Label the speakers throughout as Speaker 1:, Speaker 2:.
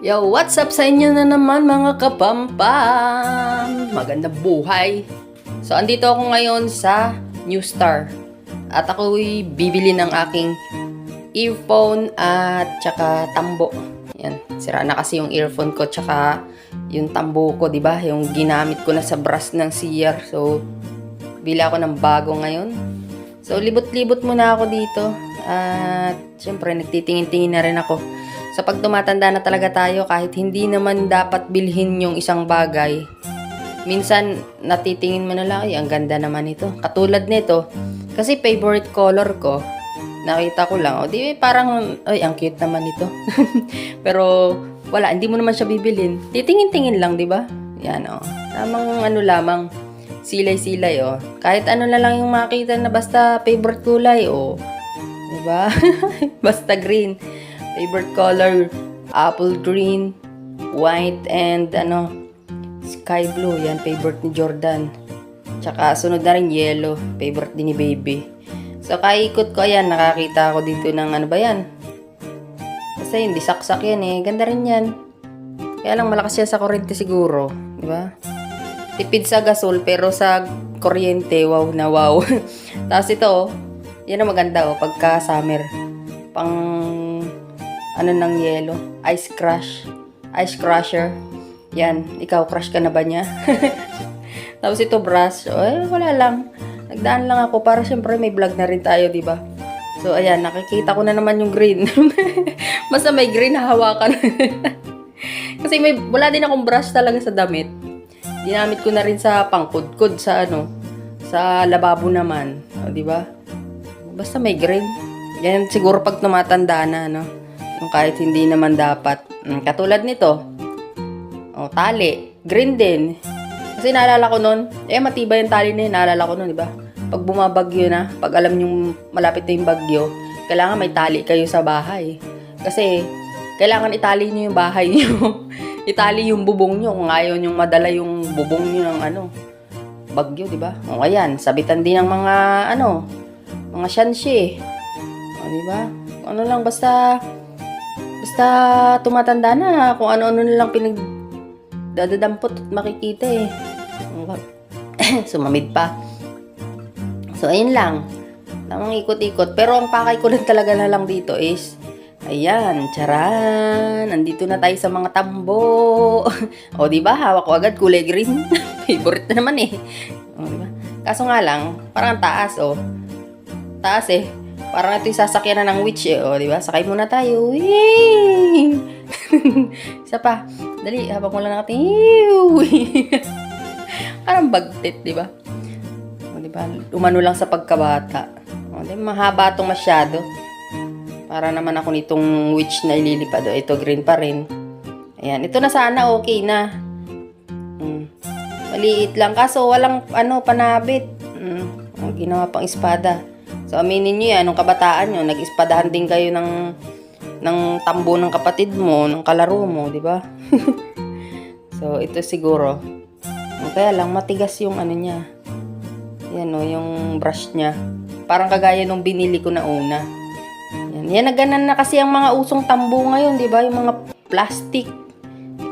Speaker 1: Yo, what's up sa inyo na naman mga kapampam? Magandang buhay. So, andito ako ngayon sa New Star. At ako'y bibili ng aking earphone at tsaka tambo. Yan, sira na kasi yung earphone ko tsaka yung tambo ko, di ba? Yung ginamit ko na sa brush ng CR. So, bili ako ng bago ngayon. So, libot-libot muna ako dito. At, syempre, nagtitingin-tingin na rin ako. Sa pag tumatanda na talaga tayo, kahit hindi naman dapat bilhin yung isang bagay, minsan natitingin mo na lang, ay, ang ganda naman ito. Katulad nito, kasi favorite color ko, nakita ko lang, o di parang, ay, ang cute naman ito. Pero, wala, hindi mo naman siya bibilin. Titingin-tingin lang, di ba? Yan, o. Tamang ano lamang, silay-silay, o. Kahit ano na lang yung makita na basta favorite kulay, o. Di ba? basta green. Favorite color, apple green, white, and ano, sky blue. Yan, favorite ni Jordan. Tsaka sunod na rin yellow. Favorite din ni baby. So, kaikot ko, ayan, nakakita ako dito ng ano ba yan? Kasi hindi saksak yan eh. Ganda rin yan. Kaya lang malakas yan sa kuryente siguro. Di ba? Tipid sa gasol, pero sa kuryente, wow na wow. Tapos ito, oh, yan ang maganda oh, pagka summer. Pang, ano ng yelo? Ice crush. Ice crusher. Yan, ikaw, crush ka na ba niya? Tapos ito brush, eh, wala lang. Nagdaan lang ako para syempre may vlog na rin tayo, di ba? So, ayan, nakikita ko na naman yung green. Basta may green, hahawakan. Kasi may, wala din akong brush talaga sa damit. Ginamit ko na rin sa pangkudkod sa ano, sa lababo naman. Di ba? Basta may green. Yan siguro pag tumatanda na, no? Kahit hindi naman dapat. Mm, katulad nito. O, tali. Green din. Kasi naalala ko nun, eh matibay yung tali na yun, naalala ko nun, di ba? Pag bumabagyo na, pag alam yung malapit na yung bagyo, kailangan may tali kayo sa bahay. Kasi, kailangan itali nyo yung bahay nyo. itali yung bubong nyo kung ayaw nyo madala yung bubong nyo ng ano, bagyo, di ba? O ayan, sabitan din ng mga, ano, mga shanshi. O, di ba? Ano lang, basta, basta tumatanda na, kung ano-ano na lang pinag, dadadampot at makikita eh. Sumamid pa. So, ayun lang. Tamang ikot-ikot. Pero ang pakay ko lang talaga na lang dito is, ayan, charan. Nandito na tayo sa mga tambo. o, di ba? Hawak ko agad kulay green. Favorite na naman eh. O, di ba? Kaso nga lang, parang ang taas, oh. Taas eh. Parang ito sasakyan na ng witch eh. O, di ba? Sakay muna tayo. Whee! Isa pa. Dali, habang wala natin. Parang bagtit, di ba? O, di ba? Umano lang sa pagkabata. O, di ba? Mahaba itong masyado. Para naman ako nitong witch na ililipad. O, ito green pa rin. Ayan. Ito na sana okay na. Hmm. Maliit lang. Kaso walang ano, panabit. Hmm. O, ginawa pang espada. So, aminin nyo yan, nung kabataan nyo, nag-ispadahan din kayo ng, ng tambo ng kapatid mo, ng kalaro mo, di ba? so, ito siguro. Kaya lang, matigas yung ano niya. Yan o, yung brush niya. Parang kagaya nung binili ko na una. Yan, yan naganan na kasi ang mga usong tambo ngayon, di ba? Yung mga plastic.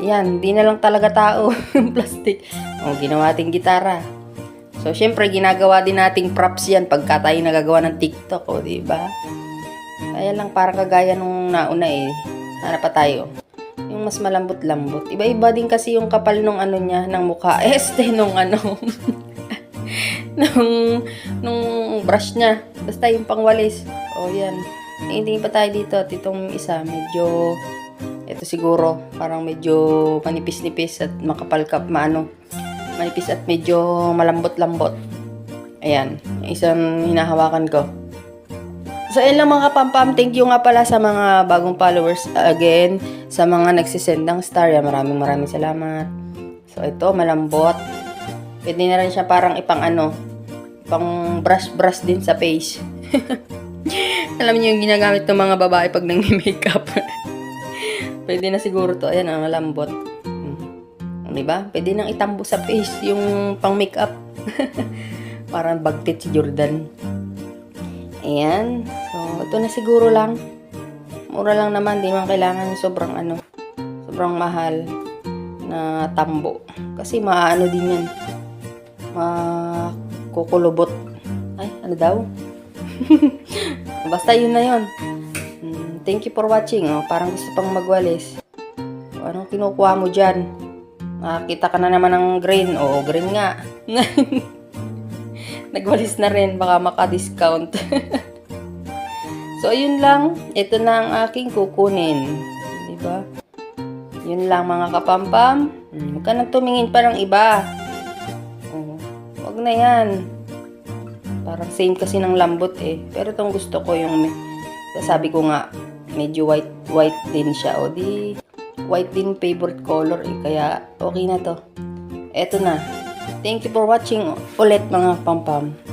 Speaker 1: Yan, di na lang talaga tao. plastic. O, ginawa ating gitara. So, syempre, ginagawa din nating props yan pagka tayo nagagawa ng TikTok, o, di ba? Kaya lang, parang kagaya nung nauna eh. Hanap pa tayo. Yung mas malambot-lambot. Iba-iba din kasi yung kapal nung ano niya, ng mukha. Este, nung ano, nung, nung brush niya. Basta yung pangwalis. O, yan. Tingin pa tayo dito. At itong isa, medyo, ito siguro, parang medyo manipis-nipis at makapal ka, maano, manipis at medyo malambot-lambot. Ayan, isang hinahawakan ko. So, ayun lang mga kapampam. Thank you nga pala sa mga bagong followers. Again, sa mga nagsisend ng star. Yan, maraming maraming salamat. So, ito, malambot. Pwede na rin siya parang ipang ano, pang brush-brush din sa face. Alam niyo yung ginagamit ng mga babae pag nang-makeup. Pwede na siguro to. Ayan, ang malambot. Hmm. Di ba? Pwede nang itambo sa face yung pang makeup. Parang bagtit si Jordan. Ayan. So, ito na siguro lang. Mura lang naman. Di man kailangan sobrang ano. sobrang mahal na tambo. Kasi maano din yan. Makukulubot. Ay, ano daw? Basta yun na yun. Mm, Thank you for watching. Oh. Parang gusto pang magwalis. Anong kinukuha mo dyan? Nakakita ka na naman ng green. Oo, green nga. Nagwalis na rin. Baka maka-discount. so, yun lang. Ito na ang aking kukunin. Diba? Yun lang mga kapampam. Huwag ka nang tumingin pa ng iba. Oh, Huwag na yan. Parang same kasi ng lambot eh. Pero itong gusto ko yung sabi ko nga, medyo white white din siya. O di, white din favorite color eh. Kaya okay na to. Eto na. Thank you for watching ulit mga pampam.